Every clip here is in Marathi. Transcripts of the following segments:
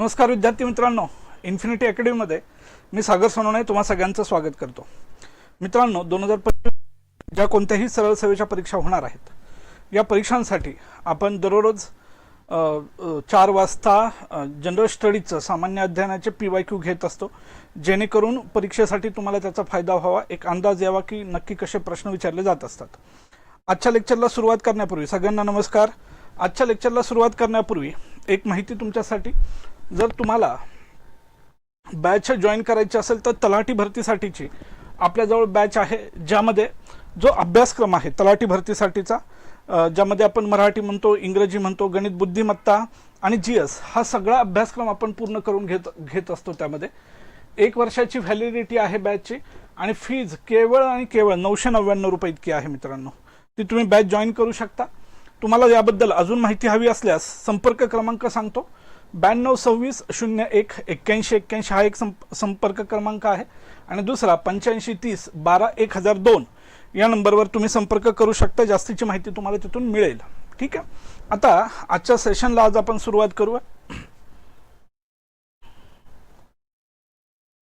नमस्कार विद्यार्थी मित्रांनो इन्फिनिटी अकॅडमीमध्ये मी सागर सोनवणे तुम्हा सगळ्यांचं स्वागत करतो. मित्रांनो दोन हजार पंचवीस ज्या कोणत्याही सरळ सेवेच्या परीक्षा होणार आहेत या परीक्षांसाठी आपण दररोज चार वाजता जनरल स्टडीजचं सामान्य अध्ययनाचे पी वाय क्यू घेत असतो. जेणेकरून परीक्षेसाठी तुम्हाला त्याचा फायदा व्हावा एक अंदाज यावा की नक्की कसे प्रश्न विचारले जात असतात. आजच्या लेक्चरला सुरुवात करण्यापूर्वी सगळ्यांना नमस्कार. आजच्या लेक्चरला सुरुवात करण्यापूर्वी एक माहिती तुमच्यासाठी जर तुम्हाला बॅच जॉईन करायची असेल तर तलाठी भरतीसाठीची आपल्याजवळ बॅच आहे ज्यामध्ये जो अभ्यासक्रम आहे तलाठी भरतीसाठीचा ज्यामध्ये आपण मराठी म्हणतो इंग्रजी म्हणतो गणित बुद्धिमत्ता आणि जी एस हा सगळा अभ्यासक्रम आपण पूर्ण करून घेत घेत असतो त्यामध्ये. एक वर्षाची व्हॅलिडिटी आहे बॅचची आणि फीज केवळ आणि केवळ नऊशे नव्याण्णव रुपये इतकी आहे मित्रांनो. ती तुम्ही बॅच जॉईन करू शकता. तुम्हाला याबद्दल अजून माहिती हवी असल्यास संपर्क क्रमांक सांगतो. ब्याण्णव सव्वीस शून्य एक एक्क्याऐंशी एक्क्याऐंशी हा एक संप संपर्क क्रमांक आहे. आणि दुसरा पंच्याऐंशी तीस बारा एक हजार दोन या नंबरवर तुम्ही संपर्क करू शकता. जास्तीची माहिती तुम्हाला तिथून मिळेल. ठीक आहे? आता आजच्या सेशनला आज आपण सुरुवात करूया.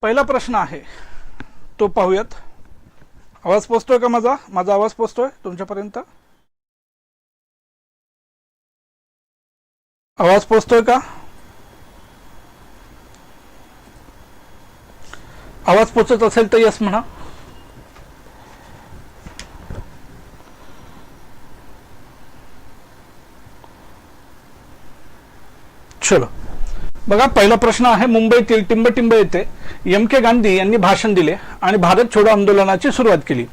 पहिला प्रश्न आहे. तो पाहूयात. आवाज पोचतोय का माझा? माझा आवाज पोचतोय तुमच्यापर्यंत? आवाज पोचतोय का? आवाज पोचत असेल तर यस म्हणा. चलो. बघा पहिला प्रश्न आहे मुंबईतील टिंबटिंब येथे एम के गांधी यांनी भाषण दिले आणि भारत छोडो आंदोलनाची सुरुवात केली.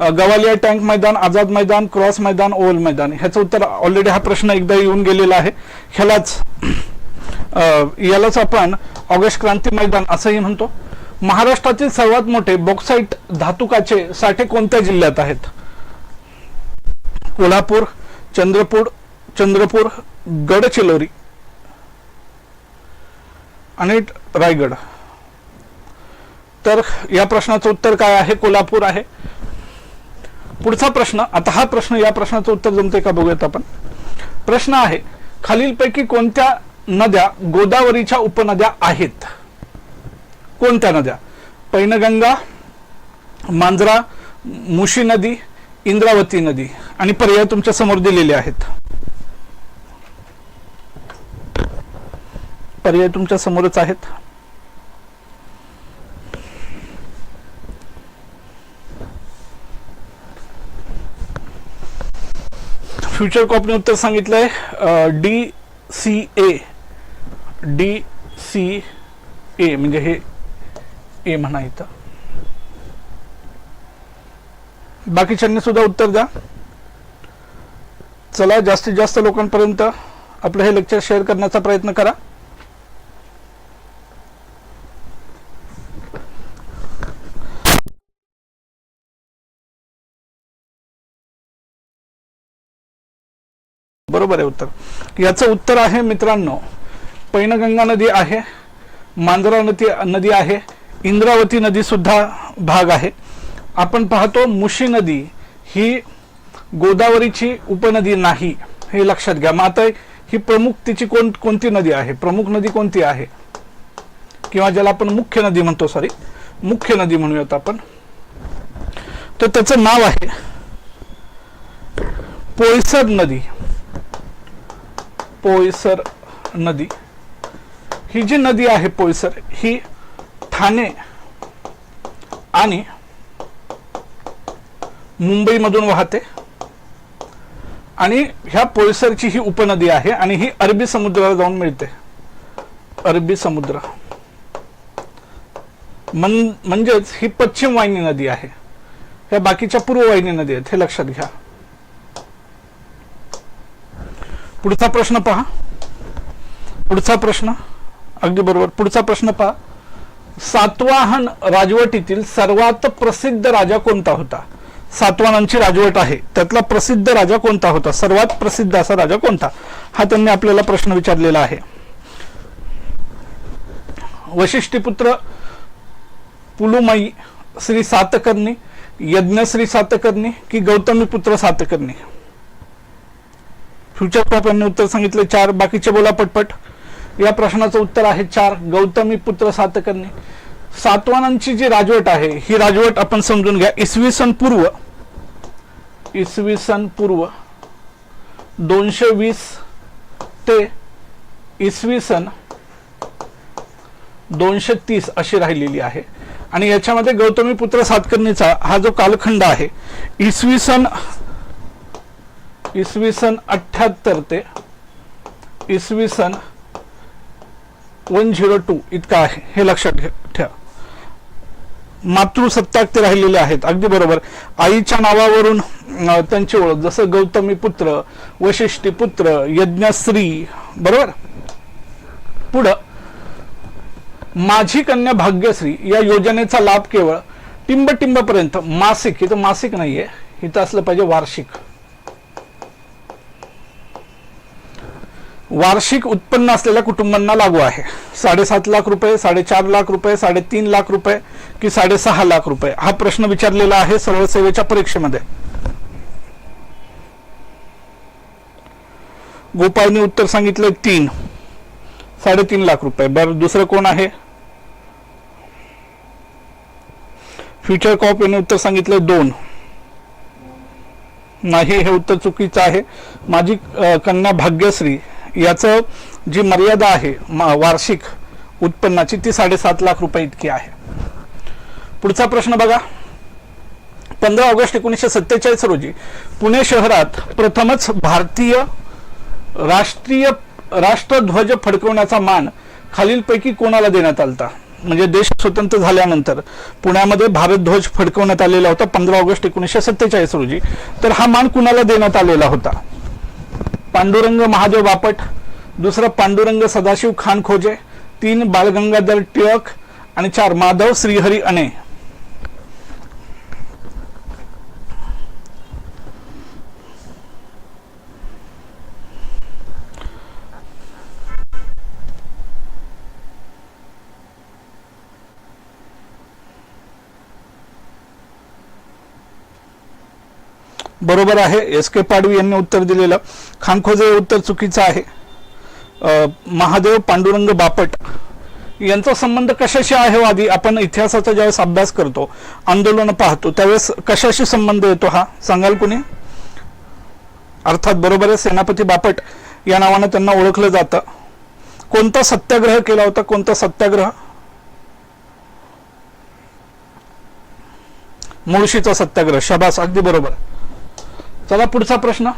गवालिया टँक मैदान आझाद मैदान क्रॉस मैदान ओव्हल मैदान ह्याचं उत्तर ऑलरेडी हा प्रश्न एकदा येऊन गेलेला आहे. ह्यालाच यालाच आपण ऑगस्ट क्रांती मैदान असंही म्हणतो. महाराष्ट्रातील सर्वात मोठे बॉक्साईट धातुकाचे साठे कोणत्या जिल्ह्यात आहेत? कोल्हापूर चंद्रपूर चंद्रपूर गडचिरोली आणि रायगड. तर या प्रश्नाचं उत्तर काय आहे? कोल्हापूर आहे. पुढचा प्रश्न आता हा प्रश्न या प्रश्नाचं उत्तर जमते का बघूयात आपण? प्रश्न आहे खालीलपैकी कोणत्या नद्या गोदावरीच्या उपनद्या आहेत? कोणत्या नद्या? पैनगंगा मांजरा मुशी नदी इंद्रावती नदी आणि पर्याय तुमच्यासमोर दिलेले आहेत. पर्याय तुमच्या समोरच आहेत. फ्युचर कॉपने उत्तर सांगितलंय D C A D C A म्हणजे हे ए म्हणा इथं. बाकीच्यांनी सुद्धा उत्तर द्या. चला जास्तीत जास्त लोकांपर्यंत आपलं हे लेक्चर शेअर करण्याचा प्रयत्न करा. बरोबर आहे उत्तर. याचं उत्तर आहे मित्रांनो पैनगंगा नदी आहे मांजरा नदी नदी आहे इंद्रावती नदी सुद्धा भाग आहे. आपण पाहतो मुशी नदी ही गोदावरीची उपनदी नाही हे लक्षात घ्या. मग आता ही प्रमुख तिची कोण कोणती नदी आहे? प्रमुख नदी कोणती आहे? किंवा ज्याला आपण मुख्य नदी म्हणतो सॉरी मुख्य नदी म्हणूयात आपण. तर त्याचं नाव आहे पोयसर नदी. पोयसर नदी. ही जी नदी आहे पोयसर ही ठाणे आणि मुंबईमधून वाहते. आणि ह्या पोयसरची ही उपनदी आहे आणि ही अरबी समुद्राला जाऊन मिळते. अरबी समुद्र. मन म्हणजेच ही पश्चिम वाहिनी नदी आहे. ह्या बाकीच्या पूर्व वाहिनी नदी आहेत हे लक्षात घ्या. पुढचा प्रश्न पहा. पुढचा प्रश्न. अगदी बरोबर. पुढचा प्रश्न पहा. सातवाहन राजवटीतील सर्वात प्रसिद्ध राजा कोणता होता? सातवाहनांची राजवट आहे. त्यातला प्रसिद्ध राजा कोणता होता? सर्वात प्रसिद्ध असा राजा कोणता? हा त्यांनी आपल्याला प्रश्न विचारलेला आहे. वशिष्ठीपुत्र पुलुमाई श्री सातकर्णी यज्ञश्री सातकर्णी की गौतमी पुत्र सातकर्णी? फ्युचर क्रॉप यांनी उत्तर सांगितले. चार बाकीचे बोला पटपट. या प्रश्नाचं उत्तर आहे चार. गौतमी पुत्र सातकर्णी. सातवानांची जी राजवट आहे ही राजवट आपण समजून घ्या. इसवी सन पूर्व इसवी सन पूर्व दोनशे वीस ते इसवी सन दोनशे तीस अशी राहिलेली आहे. आणि याच्यामध्ये गौतमी पुत्र सातकर्णीचा हा जो कालखंड आहे इसवी सन इसवी सन अठ्ठ्याहत्तर ते इसवी सन वन झिरो टू इतका आहे हे लक्षात ठेवा मातृसत्ताक ते राहिलेले आहेत अगदी बरोबर आईच्या नावावरून त्यांची ओळख जसं गौतमी पुत्र वशिष्ठी पुत्र यज्ञश्री बरोबर पुढं माझी कन्या भाग्यश्री या योजनेचा लाभ केवळ टिंब टिंबपर्यंत मासिक इथं मासिक नाहीये इथं असलं पाहिजे वार्षिक वार्षिक उत्पन्न असलेल्या कुटुंबांना लागू आहे. साडेसात लाख रुपये साडेचार लाख रुपये साडेतीन लाख रुपये की साडेसहा लाख रुपये? हा प्रश्न विचारलेला आहे सरळ सेवेच्या परीक्षेमध्ये. गोपाळने उत्तर सांगितलं तीन. साडेतीन लाख रुपये. बरं दुसरं कोण आहे? फ्युचर कॉप यांनी उत्तर सांगितलं दोन. नाही हे उत्तर चुकीचं आहे. माझी कन्या भाग्यश्री याचं जी मर्यादा आहे वार्षिक उत्पन्नाची ती साडेसात लाख रुपये इतकी आहे. पुढचा प्रश्न बघा. पंधरा ऑगस्ट एकोणीसशे सत्तेचाळीस रोजी पुणे शहरात प्रथमच भारतीय राष्ट्रीय राष्ट्रध्वज फडकवण्याचा मान खालीलपैकी कोणाला देण्यात आलता? म्हणजे देश स्वतंत्र झाल्यानंतर पुण्यामध्ये भारत ध्वज फडकवण्यात आलेला होता पंधरा ऑगस्ट एकोणीसशे सत्तेचाळीस रोजी. तर हा मान कुणाला देण्यात आलेला होता? पांडुरंग महादेव बापट दुसरं पांडुरंग सदाशिव खान खोजे तीन बालगंगाधर टिळक आणि चार माधव श्रीहरी अणे बरोबर आहे. एस के पाडवी यांनी उत्तर दिलेलं. खानखोजे हे उत्तर चुकीचं आहे. महादेव पांडुरंग बापट यांचा संबंध कशाशी आहे हो आधी? आपण इतिहासाचा ज्यावेळेस अभ्यास करतो आंदोलन पाहतो त्यावेळेस कशाशी संबंध येतो हा? सांगाल कुणी? अर्थात बरोबर आहे सेनापती बापट या नावानं त्यांना ओळखलं जातं. कोणता सत्याग्रह केला होता? कोणता सत्याग्रह? मुळशीचा सत्याग्रह शबास अगदी बरोबर. चला पुढचा प्रश्न.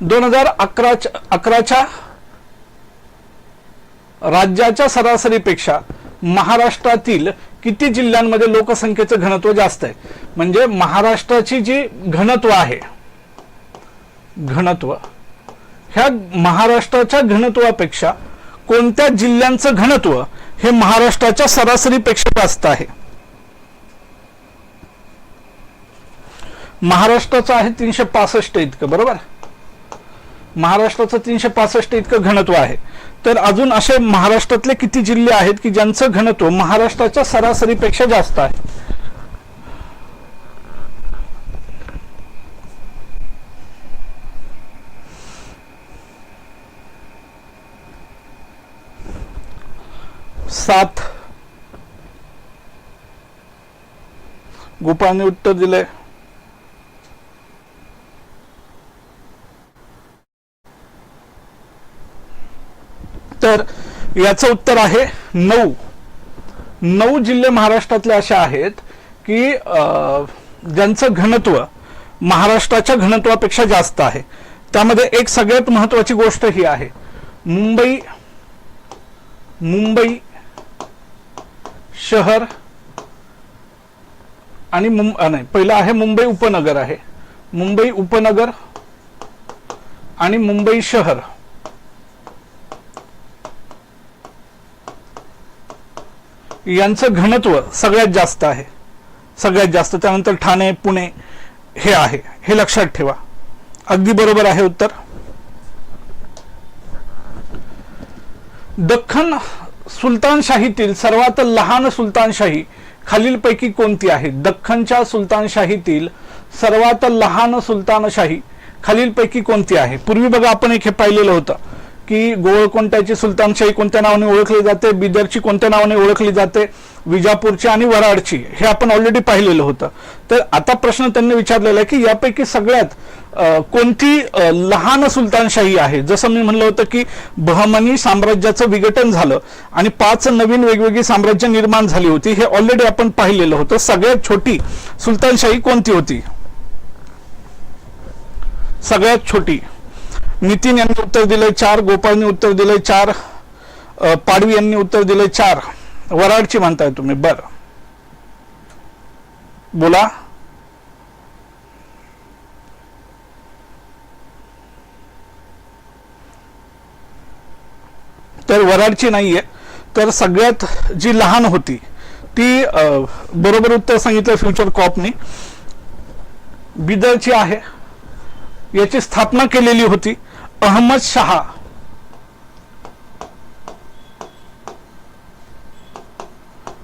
दोन हजार अकराच्या अकराच्या राज्याच्या सरासरीपेक्षा महाराष्ट्रातील किती जिल्ह्यांमध्ये लोकसंख्येचं घनत्व जास्त आहे? म्हणजे महाराष्ट्राची जी घनत्व आहे घनत्व ह्या महाराष्ट्राच्या घनत्वापेक्षा कोणत्या जिल्ह्यांचं घनत्व हे महाराष्ट्राच्या सरासरीपेक्षा जास्त आहे? महाराष्ट्राचं आहे तीनशे पासष्ट इतकं बरोबर? महाराष्ट्राचं तीनशे पासष्ट इतकं घनत्व आहे. तर अजून असे महाराष्ट्रातले किती जिल्हे आहेत की ज्यांचं घनत्व महाराष्ट्राच्या सरासरीपेक्षा जास्त आहे? सात. गोपाळने उत्तर दिलंय. तर याचं उत्तर आहे नऊ. नऊ जिल्हे महाराष्ट्रातले असे आहेत की ज्यांचं घनत्व महाराष्ट्राच्या घनत्वापेक्षा जास्त आहे. त्यामध्ये एक सगळ्यात महत्वाची गोष्ट ही आहे. मुंबई मुंबई शहर आणि नाही पहिलं आहे मुंबई उपनगर आहे. मुंबई उपनगर आणि मुंबई शहर. यांचं घनत्व सगळ्यात जास्त आहे. सगळ्यात जास्त. त्यानंतर ठाणे पुणे हे आहे. हे लक्षात ठेवा. अगदी बरोबर आहे उत्तर? दख्खन सुलतानशाहीतील सर्वात लहान सुलतानशाही खालीलपैकी कोणती आहे? दख्खनच्या सुलतानशाहीतील सर्वात लहान सुलतानशाही खालीलपैकी कोणती आहे? पूर्वी बघा आपण एक हे पाहिलेलं होतं. की गोवळकोंट्याची सुलतानशाही कोणत्या नावाने ओळखली जाते बिदरची कोणत्या नावाने ओळखली जाते विजापूरची आणि वराडची हे आपण ऑलरेडी पाहिलेलं होतं. तर आता प्रश्न त्यांनी विचारलेला आहे की यापैकी सगळ्यात कोणती लहान सुलतानशाही आहे? जसं मी म्हणलं होतं की बहमनी साम्राज्याचं विघटन झालं आणि पाच नवीन वेगवेगळी साम्राज्य निर्माण झाली होती हे ऑलरेडी आपण पाहिलेलं होतं. सगळ्यात छोटी सुलतानशाही कोणती होती? सगळ्यात छोटी. नितीन यांनी उत्तर दिलंय चार गोपाळनी उत्तर दिलंय चार पाडवी यांनी उत्तर दिलंय चार. वराडची म्हणताय तुम्ही. बर. बोला. तर वराडची नाहीये. तर सगळ्यात जी लहान होती ती बरोबर उत्तर सांगितलं फ्युचर कॉपनी. बिदरची आहे. याची स्थापना केलेली होती. अहमद शहा.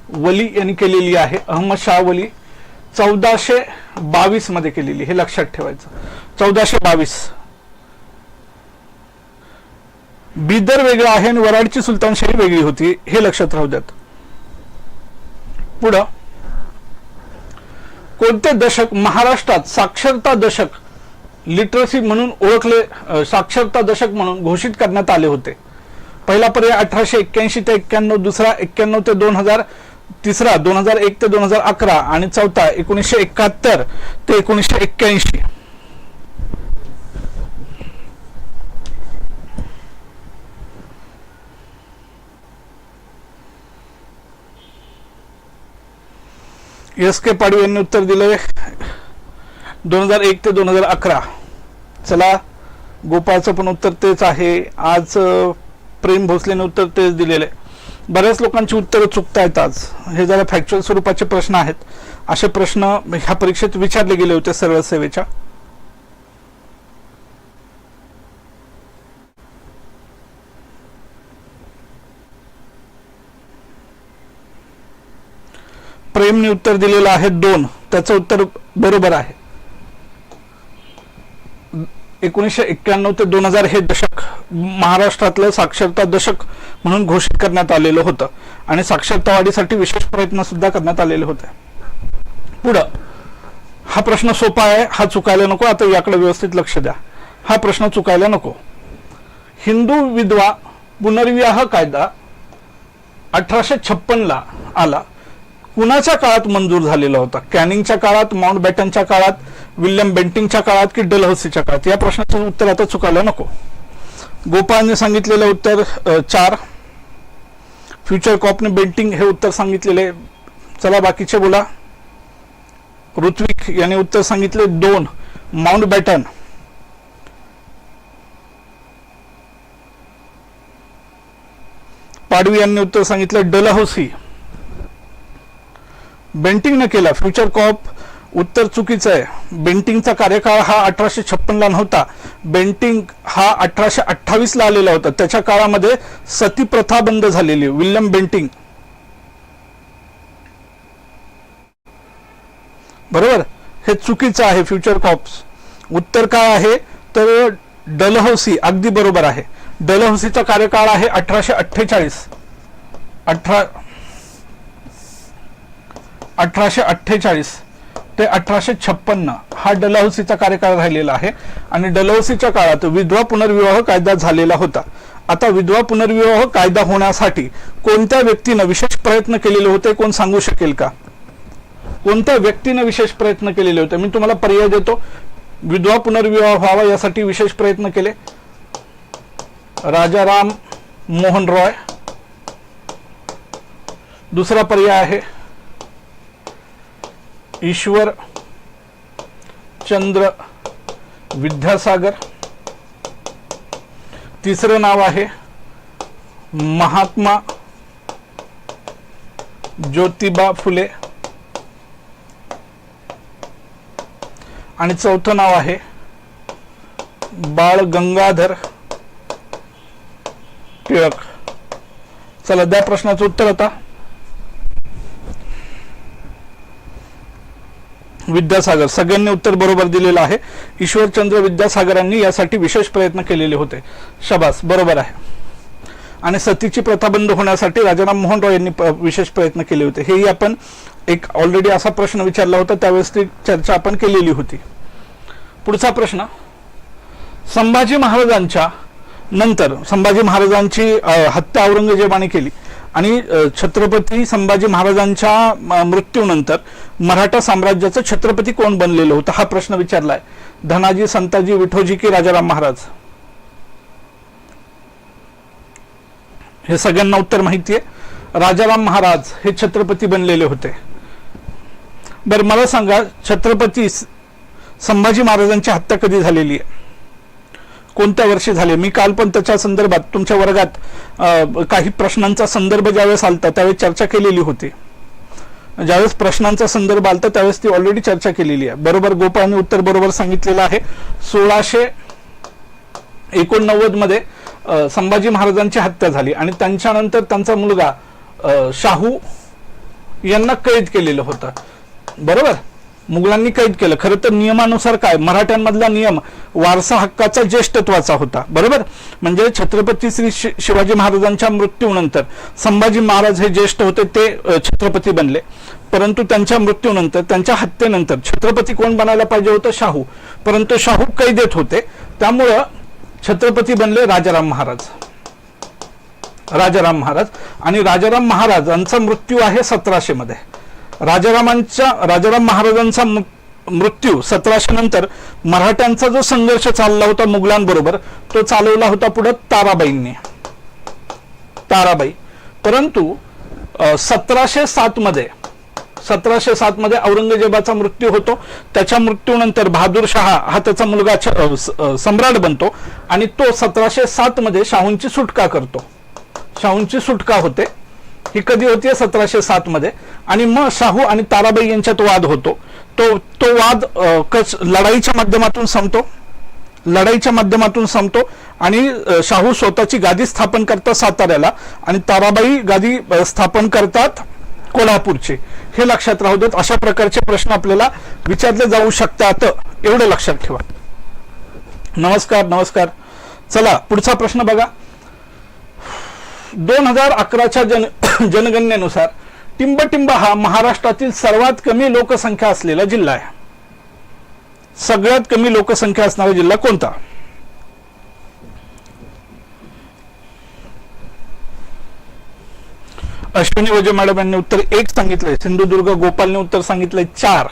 वली यांनी केलेली आहे. अहमद शाह वली चौदाशे बावीसमध्ये केलेली हे लक्षात ठेवायचं. चौदाशे बावीस. बिदर वेगळं आहे आणि वराडची सुलतानशाही वेगळी होती. हे लक्षात राहू द्यात. पुढं कोणते दशक? महाराष्ट्रात साक्षरता दशक लिटरसी म्हणून ओळखले साक्षरता दशक म्हणून घोषित करण्यात आले होते. पहिला पर्याय अठराशे एक्क्याऐंशी ते एक्क्याण्णव दुसरा एक्क्याण्णव ते दोन हजार तिसरा दोन हजार एक ते दोन हजार अकरा आणि चौथा एकोणीसशे एकाहत्तर ते एकोणीसशे एक्क्याऐंशी. एस के पाडवी यांनी उत्तर दिले दोन हजार एक ते दोन हजार अकरा. चला गोपाळचं पण उत्तर तेच आहे. आज प्रेम भोसलेने उत्तर तेच दिलेलं. आहे बऱ्याच लोकांची उत्तरं चुकतायत आज. हे जरा फॅक्च्युअल स्वरूपाचे प्रश्न आहेत. असे प्रश्न ह्या परीक्षेत विचारले गेले होते सरळ सेवेच्या. प्रेमने उत्तर दिलेलं आहे दोन. त्याचं उत्तर बरोबर आहे. एकोणीसशे एक्क्याण्णव ते दोन हजार हे दशक महाराष्ट्रातलं साक्षरता दशक म्हणून घोषित करण्यात आलेलं होतं. आणि साक्षरता वाढीसाठी विशेष प्रयत्न सुद्धा करण्यात आलेले होते. पुढं हा प्रश्न सोपा आहे हा चुकायला नको आता याकडे व्यवस्थित लक्ष द्या. हा प्रश्न चुकायला नको. हिंदू विधवा पुनर्विवाह कायदा अठराशे छप्पनला आला. कुणाच्या काळात मंजूर झालेला होता? कॅनिंगच्या काळात माउंट बॅटनच्या काळात विल्यम बेंटिंगच्या काळात की डलहौसीच्या काळात? या प्रश्नाचं उत्तर आता चुकायला नको. गोपाळने सांगितलेलं उत्तर चार. फ्युचर कॉपने बेंटिंग हे उत्तर सांगितलेले. चला बाकीचे बोला. ऋत्विक यांनी उत्तर सांगितले. दोन. Mount batten. पाडवी यांनी उत्तर सांगितलं. डलहौसी. बेंटिंग न केला फ्युचर कॉप उत्तर चुकीचं आहे. बेंटिंगचा कार्यकाळ हा अठराशे छप्पनला नव्हता. बेंटिंग हा अठराशे अठ्ठावीस ला आलेला होता. त्याच्या काळामध्ये सती प्रथा बंद झालेली विल्यम बेंटिंग. बरोबर? हे चुकीचं आहे फ्युचर कॉप्स. उत्तर काय आहे? तर डलहौसी अगदी बरोबर आहे. डलहौसीचा कार्यकाळ आहे अठराशे अठ्ठेचाळीस. अठरा अठराशे अठ्ठेचाळीस ते अठराशे छप्पन्न हा डलहौसीचा कार्यकाळ राहिलेला आहे. आणि डलहौसीच्या काळात विधवा पुनर्विवाह कायदा झालेला होता. आता विधवा पुनर्विवाह कायदा होण्यासाठी कोणत्या व्यक्तीनं विशेष प्रयत्न केलेले होते कोण सांगू शकेल का? कोणत्या व्यक्तीनं विशेष प्रयत्न केलेले होते? मी तुम्हाला पर्याय देतो. विधवा पुनर्विवाह व्हावा यासाठी विशेष प्रयत्न केले. राजाराम मोहन रॉय. दुसरा पर्याय आहे. ईश्वर चंद्र विद्यासागर. तिसरं नाव आहे महात्मा ज्योतिबा फुले. आणि चौथं नाव आहे बाळ गंगाधर टिळक. चला द्या प्रश्नाचं उत्तर आता. विद्यासागर सगळ्यांनी उत्तर बरोबर दिलेलं आहे. ईश्वरचंद्र विद्यासागरांनी यासाठी विशेष प्रयत्न केलेले होते. शबास बरोबर आहे. आणि सतीची प्रथा बंद होण्यासाठी राजाराम मोहन राव यांनी प- विशेष प्रयत्न केले होते. हेही आपण एक ऑलरेडी असा प्रश्न विचारला होता त्यावेळेस ती चर्चा आपण केलेली होती. पुढचा प्रश्न. संभाजी महाराजांच्या नंतर संभाजी महाराजांची हत्या औरंगजेबाने केली. आणि छत्रपती संभाजी महाराजांच्या मृत्यूनंतर मराठा साम्राज्याचं छत्रपती कोण बनलेलं होतं हा प्रश्न विचारलाय. धनाजी संताजी विठोजी की राजाराम महाराज? हे सगळ्यांना उत्तर माहितीये. राजाराम महाराज हे छत्रपती बनलेले होते. बरं मला सांगा छत्रपती संभाजी महाराजांची हत्या कधी झालेली आहे? कोणत्या वर्षी झाले? मी काल पण त्याच्या संदर्भात तुमच्या वर्गात काही प्रश्नांचा संदर्भ ज्यावेळेस आलता त्यावेळेस चर्चा केलेली होती. ज्यावेळेस प्रश्नांचा संदर्भ आलता त्यावेळेस ती ऑलरेडी चर्चा केलेली आहे. बरोबर गोपाळने उत्तर बरोबर सांगितलेलं आहे. सोळाशे एकोणनव्वदमध्ये संभाजी महाराजांची हत्या झाली आणि त्यांच्यानंतर त्यांचा मुलगा शाहू यांना कैद केलेलं होतं. बरोबर? मुघलांनी कैद केलं. खरं तर नियमानुसार काय? मराठ्यांमधला नियम वारसा हक्काचा ज्येष्ठत्वाचा होता. बरोबर? म्हणजे छत्रपती श्री शिवाजी महाराजांच्या मृत्यूनंतर संभाजी महाराज हे ज्येष्ठ होते ते छत्रपती बनले. परंतु त्यांच्या मृत्यूनंतर त्यांच्या हत्येनंतर छत्रपती कोण बनायला पाहिजे होतं? शाहू. परंतु शाहू कैदेत होते. त्यामुळं छत्रपती बनले राजाराम महाराज. राजाराम महाराज. आणि राजाराम महाराजांचा मृत्यू आहे सतराशे मध्ये राजारामांच्या राजाराम महाराजांचा मृत्यू सतराशे नंतर मराठ्यांचा जो संघर्ष चालला होता मुघलांबरोबर तो चालवला होता पुढे ताराबाईंनी. ताराबाई. परंतु सतराशे सात मध्ये सतराशे सात मध्ये औरंगजेबाचा मृत्यू होतो. त्याच्या मृत्यूनंतर बहादूर शहा हा त्याचा मुलगा सम्राट बनतो आणि तो सतराशे सात मध्ये शाहूंची सुटका करतो. शाहूंची सुटका होते. ही कधी होती? सतराशे सात मध्ये. आणि मग शाहू आणि ताराबाई यांच्यात वाद होतो. तो तो वाद कच लढाईच्या माध्यमातून संपतो. लढाईच्या माध्यमातून संपतो. आणि शाहू स्वतःची गादी स्थापन करतात साताऱ्याला. आणि ताराबाई गादी स्थापन करतात कोल्हापूरची. हे लक्षात राहू देत अशा प्रकारचे प्रश्न आपल्याला विचारले जाऊ शकतात. एवढं लक्षात ठेवा. नमस्कार नमस्कार. चला पुढचा प्रश्न बघा. दोन हजार अकराच्या जन जनगणनेनुसार टिंबटिंब हा महाराष्ट्रातील सर्वात कमी लोकसंख्या असलेला जिल्हा आहे. सगळ्यात कमी लोकसंख्या असणारा जिल्हा कोणता? अश्विनी वजे मॅडम यांनी उत्तर एक सांगितलंय सिंधुदुर्ग गोपालने उत्तर सांगितलंय चार.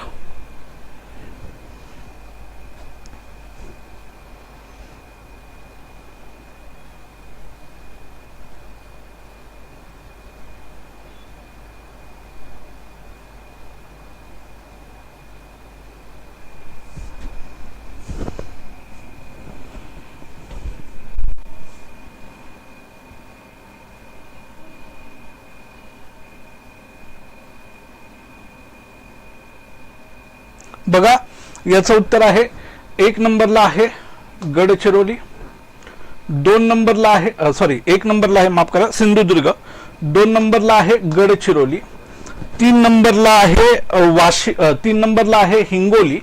बघा याचं उत्तर आहे एक नंबरला आहे गडचिरोली दोन नंबरला आहे सॉरी एक नंबरला आहे माफ करा सिंधुदुर्ग दोन नंबरला आहे गडचिरोली तीन नंबरला आहे वाशी तीन नंबरला आहे हिंगोली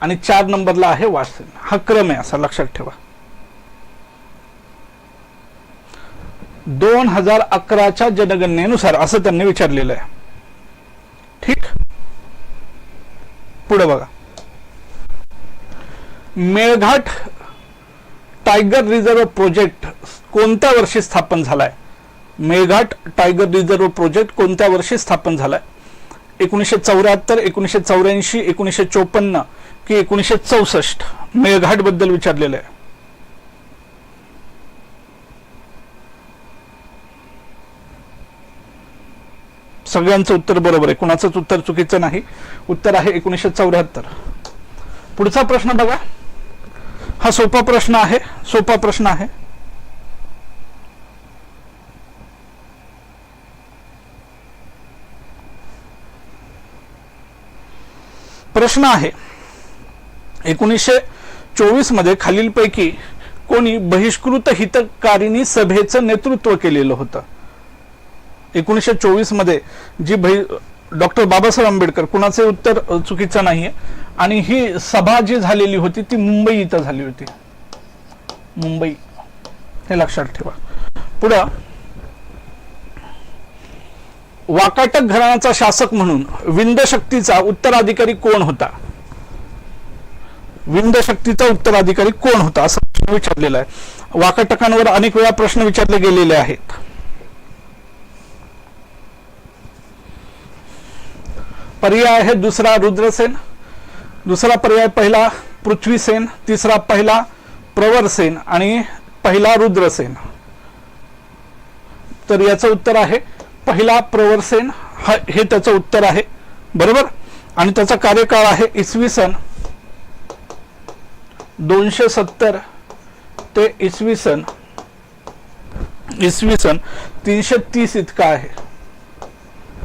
आणि चार नंबरला आहे वाशिम. हा क्रम आहे असा लक्षात ठेवा. दोन हजार अकराच्या जनगणनेनुसार असं त्यांनी विचारलेलं आहे. ठीक? पुढे बघा. मेळघाट टायगर रिझर्व प्रोजेक्ट कोणत्या वर्षी स्थापन झालाय? मेळघाट टायगर रिझर्व प्रोजेक्ट कोणत्या वर्षी स्थापन झालाय? एकोणीसशे चौऱ्याहत्तर एकोणीसशे चौऱ्याऐंशी एकोणीसशे चोपन्न की एकोणीसशे चौसष्ट? मेळघाटबद्दल विचारलेलं आहे. सगळ्यांचं उत्तर बरोबर आहे. कुणाचंच उत्तर चुकीचं नाही. उत्तर आहे एकोणीसशे चौऱ्याहत्तर. पुढचा प्रश्न बघा. हा सोपा प्रश्न आहे. सोपा प्रश्न आहे. प्रश्न आहे. एकोणीसशे चोवीसमध्ये खालीलपैकी कोणी बहिष्कृत हितकारिणी सभेचं नेतृत्व केलेलं होतं. एकोणीसशे चोवीसमध्ये जी बहि डॉक्टर बाबासाहेब आंबेडकर कुणाचे उत्तर चुकीचं नाहीये. आणि ही सभा जी झालेली होती ती मुंबई इथं झाली होती. मुंबई. हे लक्षात ठेवा. पुढं वाकाटक घराण्याचा शासक म्हणून विंदशक्तीचा उत्तराधिकारी कोण होता? विंदशक्तीचा उत्तराधिकारी कोण होता? असं विचारलेलं आहे. वाकाटकांवर अनेक वेळा प्रश्न विचारले गेलेले आहेत. पर्याय आहे दुसरा रुद्रसेन दुसरा पर्याय पहिला पृथ्वीसेन तिसरा पहिला प्रवरसेन आणि पहिला रुद्रसेन. तर याचं उत्तर आहे पहिला प्रवरसेन हे त्याचं उत्तर आहे. बरोबर? आणि त्याचा कार्यकाळ आहे इसवी सन दोनशे सत्तर ते इसवी सन इसवी सन तीनशे तीस इतका आहे.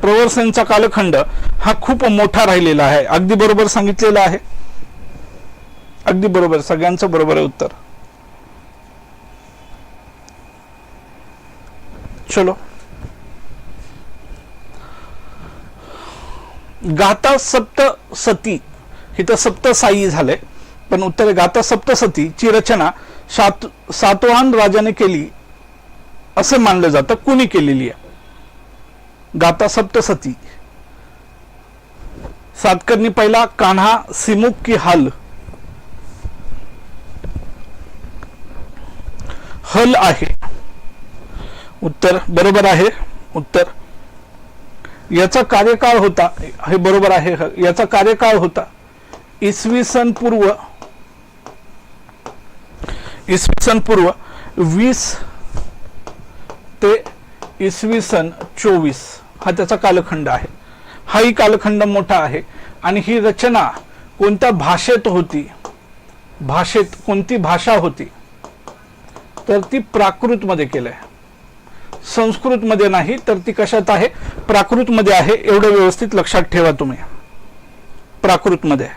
प्रवर्सनचा कालखंड हा खूप मोठा राहिलेला आहे. अगदी बरोबर सांगितलेला आहे. अगदी बरोबर. सगळ्यांचं बरोबर आहे उत्तर. चलो. गाता सप्त सती. हिथं सप्त साई झाले. पण उत्तर गाता सप्त सती ची रचना सात सातवाहन राजाने केली. असं मानलं जातं. कुणी केलेली आहे? गाता सप्तसती सातकर्णी पहिला कान्हा सिमुक की हल. हल आहे. उत्तर बरोबर आहे. उत्तर. याचा कार्यकाळ होता. हे बरोबर आहे. याचा कार्यकाळ होता. इसवी सन पूर्व. इसवी सन पूर्व वीस ते इसवी सन चोवीस हा त्याचा कालखंड आहे. हाही कालखंड मोठा आहे. आणि ही रचना कोणत्या भाषेत होती? भाषेत कोणती भाषा होती? तर ती प्राकृतमध्ये केलंय. संस्कृतमध्ये नाही तर ती कशात आहे? प्राकृतमध्ये आहे एवढं व्यवस्थित लक्षात ठेवा तुम्ही. प्राकृतमध्ये.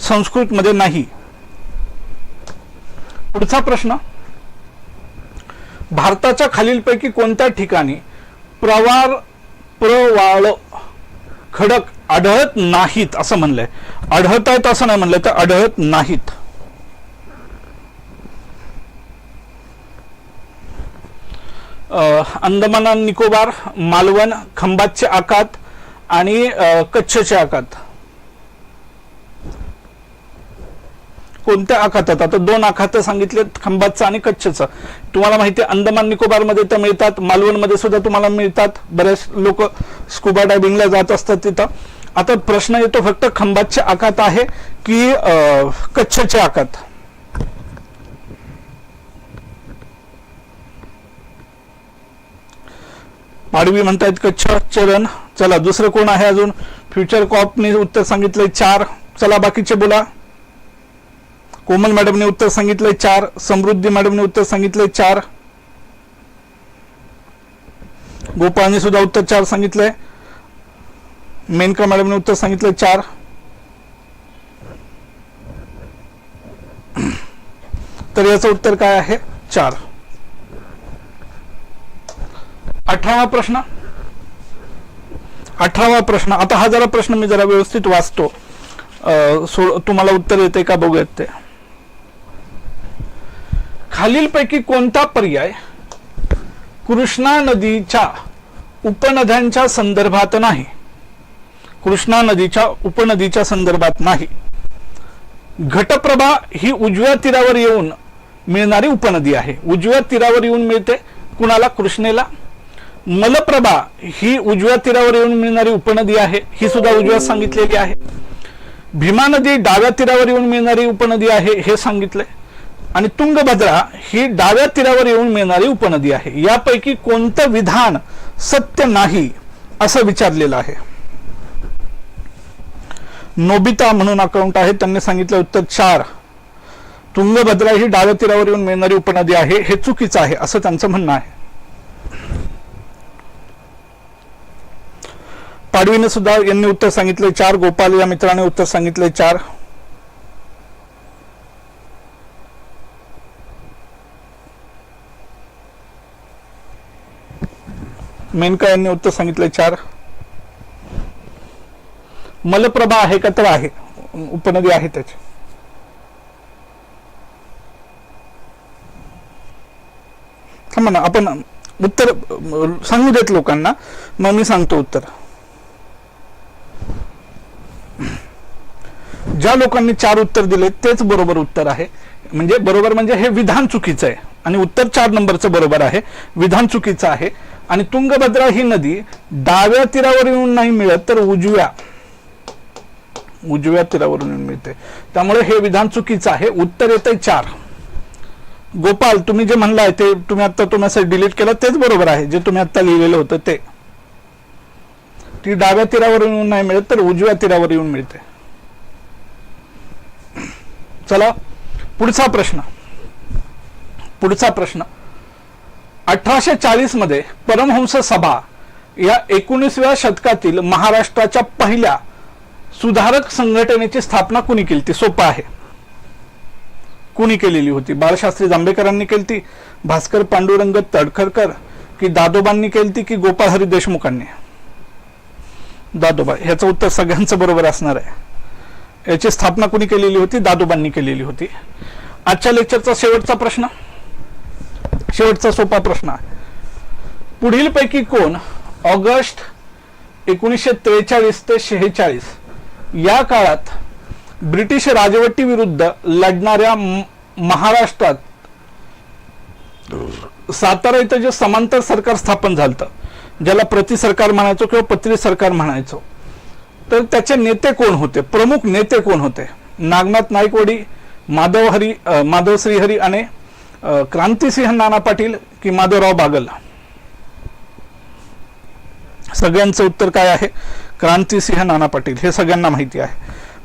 संस्कृतमध्ये नाही. पुढचा प्रश्न. भारताच्या खालीलपैकी कोणत्या ठिकाणी प्रवार प्रवाळ खडक आढळत नाहीत असं म्हणलंय? आढळत आहेत असं नाही म्हणलंय तर आढळत नाहीत. अंदमान निकोबार मालवण खंबातचे आखात आणि कच्छचे आखात कोणत्या आखातात? आता दोन आखात सांगितले खंबातचं आणि कच्छचं. तुम्हाला माहिती आहे अंदमान निकोबारमध्ये तर मिळतात मालवणमध्ये सुद्धा तुम्हाला मिळतात. बरेच लोक स्कुबा डायव्हिंगला जात असतात तिथं. आता प्रश्न येतो फक्त खंबातचे आखात आहे की कच्छचे आखात? पाडवी म्हणतायत कच्छ चरण चला दुसरं कोण आहे अजून? फ्युचर कॉपने उत्तर सांगितलंय चार. चला बाकीचे बोला. कोमल मॅडमने उत्तर सांगितलंय चार समृद्धी मॅडमने उत्तर सांगितलंय चार. गोपाळने सुद्धा उत्तर चार सांगितलंय. मेनका मॅडमने उत्तर सांगितलंय चार. तर याचं उत्तर काय आहे? चार. अठरावा प्रश्न. अठरावा प्रश्न. आता हा जरा प्रश्न मी जरा व्यवस्थित वाचतो. सो तुम्हाला उत्तर येते का बघूयात ते खालीलपैकी कोणता पर्याय कृष्णा नदीच्या उपनद्यांच्या संदर्भात नाही? कृष्णा नदीच्या उपनदीच्या संदर्भात नाही. घटप्रभा ही उजव्या तीरावर येऊन मिळणारी उपनदी आहे. उजव्या तीरावर येऊन मिळते कुणाला? कृष्णेला. मलप्रभा ही उजव्या तीरावर येऊन मिळणारी उपनदी आहे. ही सुद्धा उजव्यात सांगितलेली आहे. भीमा नदी डाव्या तीरावर येऊन मिळणारी उपनदी आहे हे सांगितलंय. आणि तुंगभद्रा ही डाव्या तीरावर येऊन मिळणारी उपनदी आहे. यापैकी कोणतं विधान सत्य नाही असं विचारलेलं आहे. नोबिता म्हणून अकाउंट आहे. त्यांनी सांगितलं उत्तर चार. तुंगभद्रा ही डाव्या तीरावर येऊन मिळणारी उपनदी आहे. हे चुकीचं आहे असं त्यांचं म्हणणं आहे. पाडवीने सुद्धा यांनी उत्तर सांगितले चार. गोपाल या मित्राने उत्तर सांगितले चार. मेनका यांनी उत्तर सांगितलं चार. मलप्रभा आहे का? तर आहे. उपनदी आहे त्याची थांबा ना आपण उत्तर सांगू देत लोकांना. मग मी सांगतो उत्तर. ज्या लोकांनी चार उत्तर दिले तेच बरोबर उत्तर आहे. म्हणजे बरोबर म्हणजे हे विधान चुकीचं आहे. आणि उत्तर चार नंबरचं बरोबर आहे. विधान चुकीचं आहे. आणि तुंगभद्रा ही नदी डाव्या तीरावर येऊन नाही मिळत तर उजव्या. उजव्या तीरावरून येऊन मिळते. त्यामुळे हे विधान चुकीचं आहे. उत्तर येतंय चार. गोपाल तुम्ही जे म्हणलाय ते तुम्ही आता तो मेसेज डिलीट केला तेच बरोबर आहे. जे तुम्ही आता लिहिलेलं होतं ते. ती डाव्या तीरावर येऊन नाही मिळत तर उजव्या तीरावर येऊन मिळते. चला. पुढचा प्रश्न. पुढचा प्रश्न. अठराशे चाळीसमध्ये परमहंस सभा या एकोणीसव्या शतकातील महाराष्ट्राच्या पहिल्या सुधारक संघटनेची स्थापना कुणी केली? ती सोपं आहे. कुणी केलेली होती? बाळशास्त्री जांभेकरांनी केली ती भास्कर पांडुरंग तडखरकर की दादोबांनी केली ती की गोपाळ हरी देशमुखांनी? दादोबा ह्याचं उत्तर सगळ्यांचं बरोबर असणार आहे. याची स्थापना कुणी केलेली होती? दादोबांनी केलेली होती. आजच्या लेक्चरचा शेवटचा प्रश्न? शेवटचा सोपा प्रश्न. पुढीलपैकी पुढील पैकी कोण ऑगस्ट एकोणीसशे त्रेचाळीस ते शेहेचाळीस या काळात ब्रिटिश राजवटी विरुद्ध लढणाऱ्या महाराष्ट्रात सातारा इथं जे समांतर सरकार स्थापन झालं ज्याला प्रति सरकार म्हणायचो किंवा पत्री सरकार म्हणायचो तर त्याचे नेते कोण होते? प्रमुख नेते कोण होते? नागनाथ नाईकवाडी माधव हरी माधव श्रीहरी आणि अ, क्रांतिसिंह नाना पाटील की माधवराव बागल? सगळ्यांचं उत्तर काय आहे? क्रांतिसिंह नाना पाटील. हे सगळ्यांना माहिती आहे.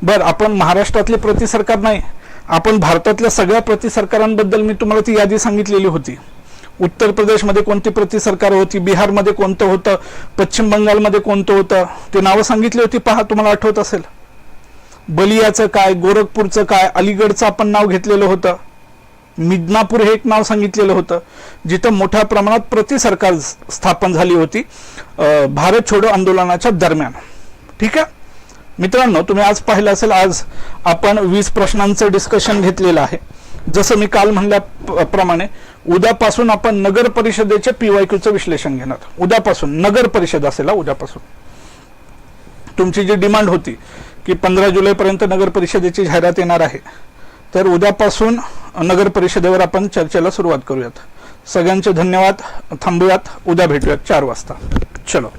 बर आपण महाराष्ट्रातले प्रति सरकार नाही. आपण भारतातल्या सगळ्या प्रति सरकारांबद्दल मी तुम्हाला ती यादी सांगितलेली होती. उत्तर प्रदेशमध्ये कोणती प्रति सरकार होती? बिहारमध्ये कोणतं होतं? पश्चिम बंगालमध्ये कोणतं होतं? ते नावं सांगितली होती पहा तुम्हाला आठवत असेल. बलियाचं काय गोरखपूरचं काय अलीगडचं आपण नाव घेतलेलं होतं. मिदनापूर हे एक नाव सांगितलेलं होतं. जिथं मोठ्या प्रमाणात प्रति सरकार स्थापन झाली होती भारत छोडो आंदोलनाच्या दरम्यान. ठीक आहे? मित्रांनो तुम्ही आज पाहिलं असेल आज आपण वीस प्रश्नांचं डिस्कशन घेतलेलं आहे. जसं मी काल म्हणल्याप्रमाणे उद्यापासून आपण नगर परिषदेचे पीवायक्यूचं विश्लेषण घेणार. उद्यापासून नगर परिषद असेल उद्यापासून. तुमची जी डिमांड होती की पंधरा जुलैपर्यंत नगर परिषदेची जाहिरात येणार आहे तर उद्यापासून नगर परिषदेवर आपण चर्चेला सुरुवात करूयात. सगळ्यांचे धन्यवाद थांबूयात उद्या भेटूयात चार वाजता. चलो.